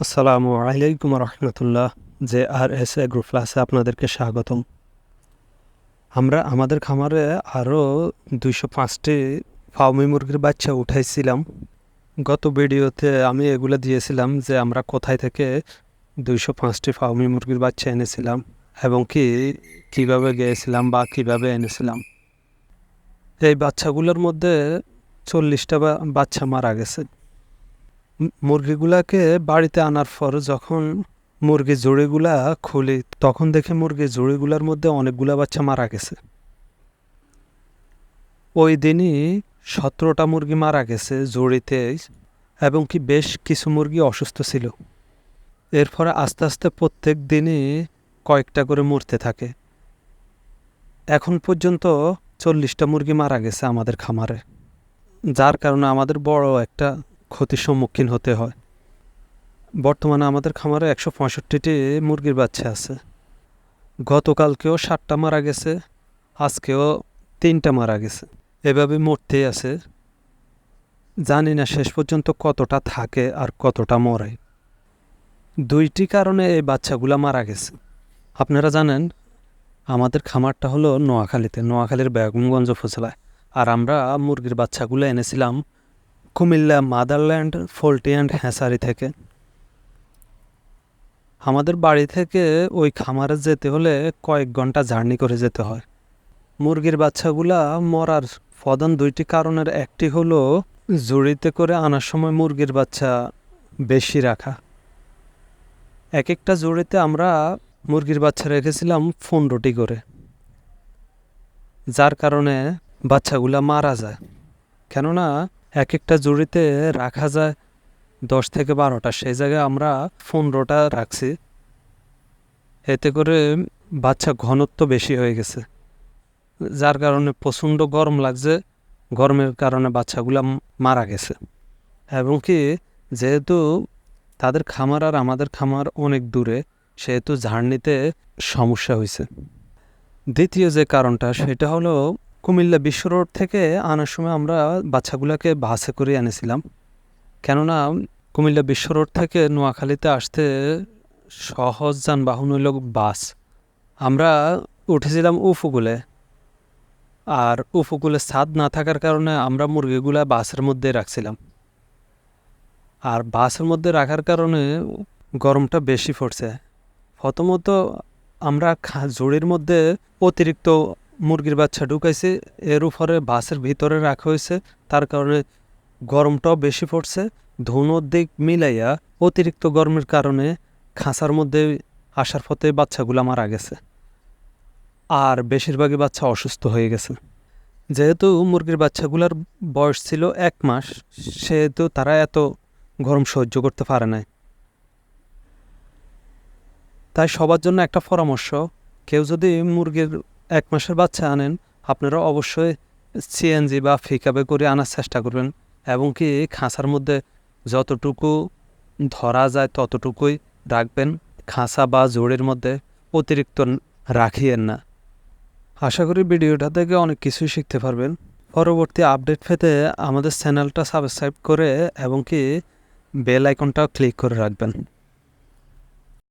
আসসালামু আলাইকুম রহমতুল্লাহ যে আর এস এ এগ্রো প্লাসে আপনাদেরকে স্বাগতম। আমরা আমাদের খামারে আরও দুইশো পাঁচটি ফাউমি মুরগির বাচ্চা উঠাইছিলাম। গত ভিডিওতে আমি এগুলো দিয়েছিলাম যে আমরা কোথায় থেকে দুইশো পাঁচটি ফাউমি মুরগির বাচ্চা এনেছিলাম এবং কি কীভাবে গিয়েছিলাম বা কীভাবে এনেছিলাম। এই বাচ্চাগুলোর মধ্যে চল্লিশটা বাচ্চা মারা গেছে। মুরগিগুলাকে বাড়িতে আনার পর যখন মুরগি জুড়িগুলা খুলি, তখন দেখে মুরগি জুড়িগুলার মধ্যে অনেকগুলা বাচ্চা মারা গেছে। ওই দিনই সতেরোটা মুরগি মারা গেছে জুড়িতে এবং কি বেশ কিছু মুরগি অসুস্থ ছিল। এরপরে আস্তে আস্তে প্রত্যেক দিনই কয়েকটা করে মরতে থাকে। এখন পর্যন্ত চল্লিশটা মুরগি মারা গেছে আমাদের খামারে, যার কারণে আমাদের বড় একটা ক্ষতির সম্মুখীন হতে হয়। বর্তমানে আমাদের খামারে একশো পঁয়ষট্টিটি মুরগির বাচ্চা আছে। গতকালকেও ষাটটা মারা গেছে, আজকেও তিনটা মারা গেছে। এভাবে মরতেই আছে। জানি না শেষ পর্যন্ত কতটা থাকে আর কতটা মরে। দুইটি কারণে এই বাচ্চাগুলা মারা গেছে। আপনারা জানেন, আমাদের খামারটা হলো নোয়াখালীতে, নোয়াখালীর বেগমগঞ্জ উপজেলায়। আর আমরা মুরগির বাচ্চাগুলো এনেছিলাম Comilla motherland poultry and hatchery থেকে। আমাদের বাড়ি থেকে ওই খামারে যেতে হলে কয়েক ঘণ্টা জার্নি করে যেতে হয়। মুরগির বাচ্চাগুলা মরার প্রধান দুইটি কারণের একটি হলো জুড়িতে করে আনার সময় মুরগির বাচ্চা বেশি রাখা। এক একটা জুড়িতে আমরা মুরগির বাচ্চা রেখেছিলাম পনেরোটি করে। যার কারণে বাচ্চাগুলা মারা যায়। কেননা এক একটা জুড়িতে রাখা যায় দশ থেকে বারোটা। সেই জায়গায় আমরা পনেরোটা রাখছি। এতে করে বাচ্চা ঘনত্ব বেশি হয়ে গেছে। যার কারণে প্রচণ্ড গরম লাগছে। গরমের কারণে বাচ্চাগুলা মারা গেছে। এবং কি, যেহেতু তাদের খামার আর আমাদের খামার অনেক দূরে, সেহেতু ঝাড়নিতে সমস্যা হয়েছে দ্বিতীয় যে কারণটা, সেটা হলো কুমিল্লা বিশ্ব রোড থেকে আনার সময় আমরা বাচ্চাগুলোকে বাসে করে এনেছিলাম। কেননা কুমিল্লা বিশ্ব রোড থেকে নোয়াখালীতে আসতে সহজ যানবাহন হইল বাস। আমরা উঠেছিলাম উপকূলে। আর উপকূলে স্বাদ না থাকার কারণে আমরা মুরগিগুলা বাসের মধ্যে রাখছিলাম। আর বাসের মধ্যে রাখার কারণে গরমটা বেশি পড়ছে। প্রথমত আমরা ঝুড়ির মধ্যে অতিরিক্ত মুরগির বাচ্চা ঢুকাইছি, এর উপরে বাসের ভিতরে রাখা হয়েছে, তার কারণে গরমটাও বেশি পড়ছে। ধুনোর দিক মিলাইয়া অতিরিক্ত গরমের কারণে খাঁচার মধ্যে আসার পথে বাচ্চাগুলো মারা গেছে। আর বেশিরভাগই বাচ্চা অসুস্থ হয়ে গেছে। যেহেতু মুরগির বাচ্চাগুলোর বয়স ছিল এক মাস, সেহেতু তারা এত গরম সহ্য করতে পারে নাই। তাই সবার জন্য একটা পরামর্শ, কেউ যদি মুরগির এক মাসের বাচ্চা আনেন, আপনারা অবশ্যই সিএনজি বা ফিকাবে করে আনার চেষ্টা করবেন এবং কি খাঁচার মধ্যে যতটুকু ধরা যায় ততটুকুই রাখবেন। খাঁচা বা জোড়ের মধ্যে অতিরিক্ত রাখিয়েন না। আশা করি ভিডিওটা থেকে অনেক কিছুই শিখতে পারবেন। পরবর্তী আপডেট পেতে আমাদের চ্যানেলটা সাবস্ক্রাইব করে এবং কি বেল আইকনটাও ক্লিক করে রাখবেন।